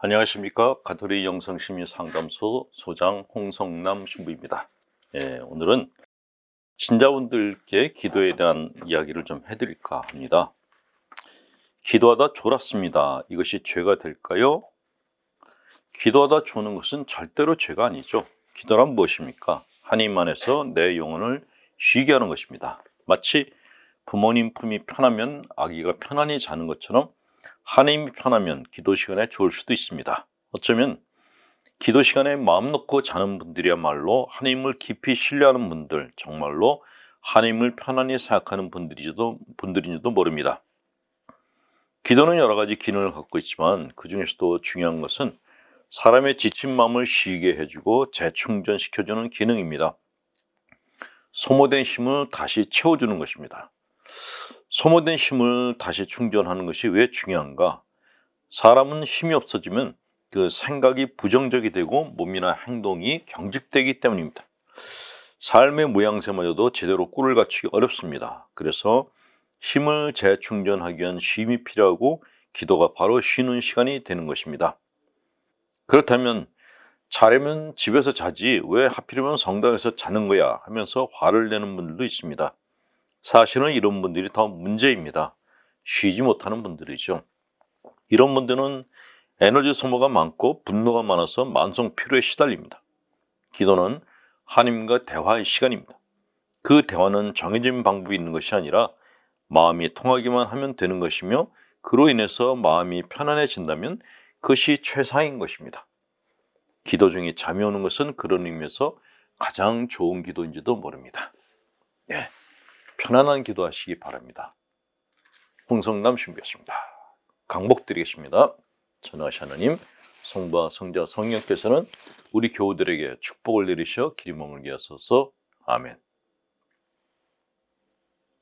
안녕하십니까 가톨릭 영성심리 상담소 소장 홍성남 신부입니다. 예, 오늘은 신자분들께 기도에 대한 이야기를 좀 해드릴까 합니다. 기도하다 졸았습니다. 이것이 죄가 될까요? 기도하다 조는 것은 절대로 죄가 아니죠. 기도란 무엇입니까? 하나님 안에서 내 영혼을 쉬게 하는 것입니다. 마치 부모님 품이 편하면 아기가 편안히 자는 것처럼 하나님이 편하면 기도 시간에 좋을 수도 있습니다. 어쩌면 기도 시간에 마음 놓고 자는 분들이야말로 하나님을 깊이 신뢰하는 분들, 정말로 하나님을 편안히 생각하는 분들이지도, 분들인지도 모릅니다. 기도는 여러 가지 기능을 갖고 있지만 그 중에서도 중요한 것은 사람의 지친 마음을 쉬게 해주고 재충전시켜주는 기능입니다. 소모된 힘을 다시 채워주는 것입니다. 소모된 힘을 다시 충전하는 것이 왜 중요한가? 사람은 힘이 없어지면 그 생각이 부정적이 되고 몸이나 행동이 경직되기 때문입니다. 삶의 모양새마저도 제대로 꿀을 갖추기 어렵습니다. 그래서 힘을 재충전하기 위한 쉼이 필요하고 기도가 바로 쉬는 시간이 되는 것입니다. 그렇다면 자려면 집에서 자지 왜 하필이면 성당에서 자는 거야 하면서 화를 내는 분들도 있습니다. 사실은 이런 분들이 더 문제입니다. 쉬지 못하는 분들이죠. 이런 분들은 에너지 소모가 많고 분노가 많아서 만성 피로에 시달립니다. 기도는 하나님과 대화의 시간입니다. 그 대화는 정해진 방법이 있는 것이 아니라 마음이 통하기만 하면 되는 것이며 그로 인해서 마음이 편안해진다면 그것이 최상인 것입니다. 기도 중에 잠이 오는 것은 그런 의미에서 가장 좋은 기도인지도 모릅니다. 예. 편안한 기도하시기 바랍니다. 홍성남 신부였습니다. 강복 드리겠습니다. 전하시 하나님, 성부와 성자 성령께서는 우리 교우들에게 축복을 내리셔 기림몽을 하소서. 아멘.